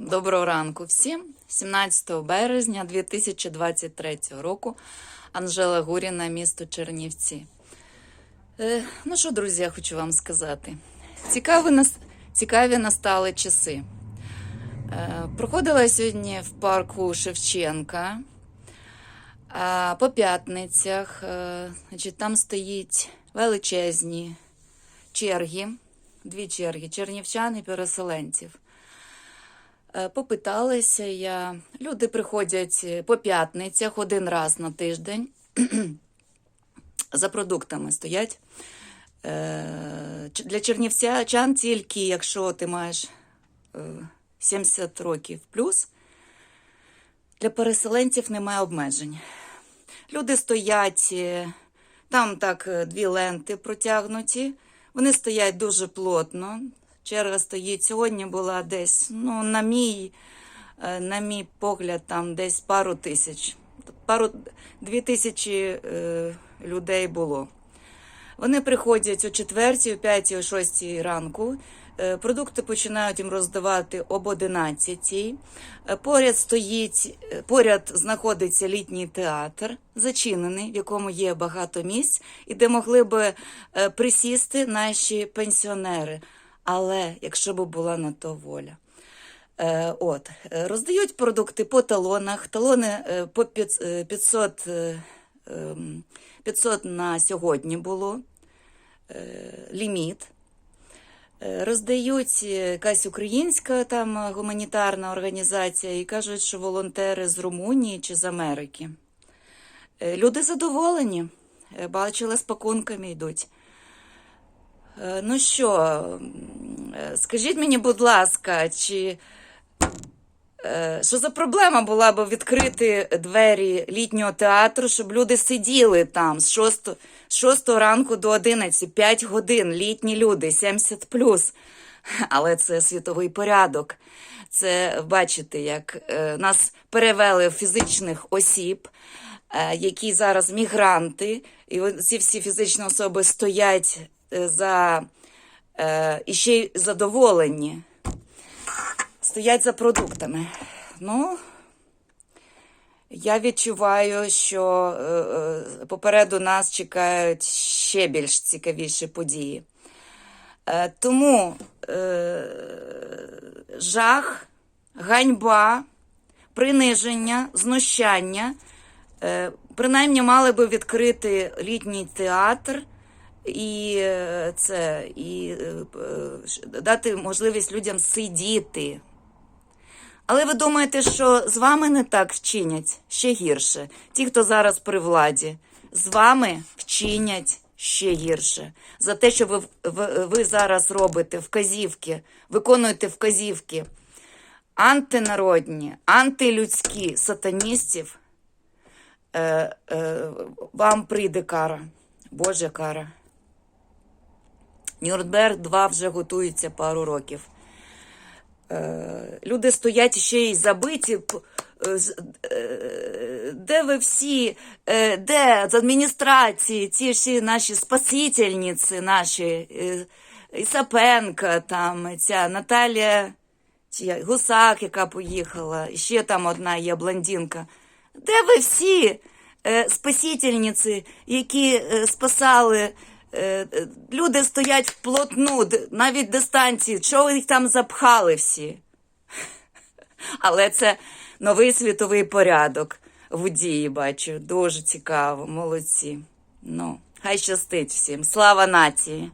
Доброго ранку всім. 17 березня 2023 року Анжела Гуріна, місто Чернівці. Е, ну що, друзі, я хочу вам сказати. Цікаві, нас... Цікаві настали часи. Е, проходила сьогодні в парку Шевченка. А по п'ятницях е, значить, там стоїть величезні черги, дві черги чернівчан і переселенців. Е, Попиталася я. Люди приходять по п'ятницях один раз на тиждень. За продуктами стоять. Е, Для чернівчан тільки, якщо ти маєш е, 70 років плюс, для переселенців немає обмежень. Люди стоять, е, там так е, дві ленти протягнуті, вони стоять дуже плотно. Черга стоїть сьогодні була десь, ну, на мій, е, на мій погляд, там десь пару тисяч. Пару, дві тисячі е, людей було. Вони приходять о 4, о 5, о 6 ранку. Е, Продукти починають їм роздавати об 11. Е, Поряд стоїть, поряд знаходиться літній театр, зачинений, в якому є багато місць, і де могли би присісти наші пенсіонери. Але якщо б була на то воля. Е, От, е, роздають продукти по талонах. Талони е, по е, 500, е, ем, 500 на сьогодні було ліміт. Роздають якась українська там гуманітарна організація і кажуть, що волонтери з Румунії чи з Америки. Люди задоволені, бачили, з пакунками йдуть. Е, Ну що, е, скажіть мені, будь ласка, чи що за проблема була б відкрити двері літнього театру, щоб люди сиділи там з 6, з 6 ранку до 11, 5 годин, літні люди, 70 плюс. Але це світовий порядок. Це бачите, як е, нас перевели в фізичних осіб, е, які зараз мігранти, і ці всі фізичні особи стоять за е, і ще й задоволені, стоять за продуктами. Ну, я відчуваю, що е, е, попереду нас чекають ще більш цікавіші події. Е, Тому е, жах, ганьба, приниження, знущання. Е, Принаймні мали би відкрити літній театр і е, це, і е, е, дати можливість людям сидіти. Але ви думаєте, що з вами не так вчинять ще гірше. Ті, хто зараз при владі, з вами вчинять ще гірше. За те, що ви, ви зараз робите вказівки, виконуєте вказівки антинародні, антилюдські сатаністів, е, е, вам прийде кара. Божа кара. Нюрнберг 2 вже готується пару років. Е, люди стоять ще й забиті. е, е, Де ви всі, де з адміністрації, ті всі наші спасительниці, наші Ісапенка, там ця Наталія Гусак, яка поїхала, ще там одна є блондинка. Де ви всі спасительниці, які спасали? Е, е, люди стоять вплотну, навіть дистанції. Чого їх там запхали всі? Але це новий світовий порядок в дії, бачу. Дуже цікаво, молодці. Ну, хай щастить всім. Слава нації!